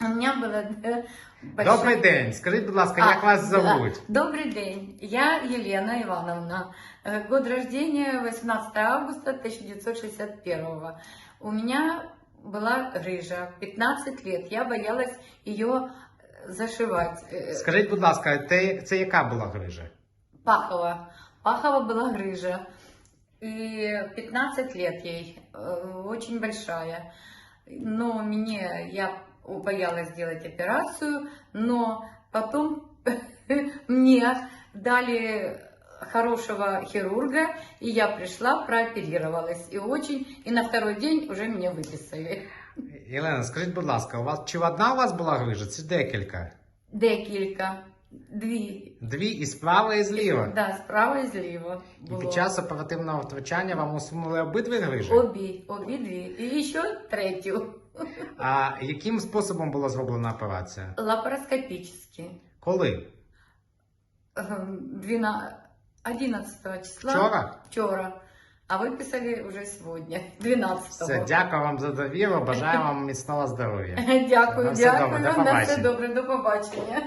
У меня было э, большое- Добрий день. Скажіть, будь ласка, А, як вас да. зовуть? Добрый день. Я Елена Ивановна. Э, Год рождения 18 августа 1961. У меня была грыжа 15 лет. Я боялась ее зашивать. Э, Скажіть, будь ласка, те- це яка була грижа? Пахова. Пахова была грыжа. И 15 лет ей, э, очень большая. Но мне, я боялась сделать операцию, но потом мне дали хорошего хирурга, и я пришла, прооперировалась. И очень, и на второй день уже меня выписали. Єлена, скажіть, будь ласка, у вас чи одна у вас була грижа, чи декілька? Декілька, дві. Дві і справа, і зліва. Да, справа і зліва. І під час оперативного втручання вам усунули обидві грижі? Обі, обидві. І ще третю. А яким способом була зроблена операція? Лапароскопически. Коли? Эм, двена- 11 числа. Вчора? Вчора. А выписали уже сегодня, 12 Все, дякую вам за довіру, бажаю вам міцного здоров'я. Дякую, дякую. На все добре, до побачення.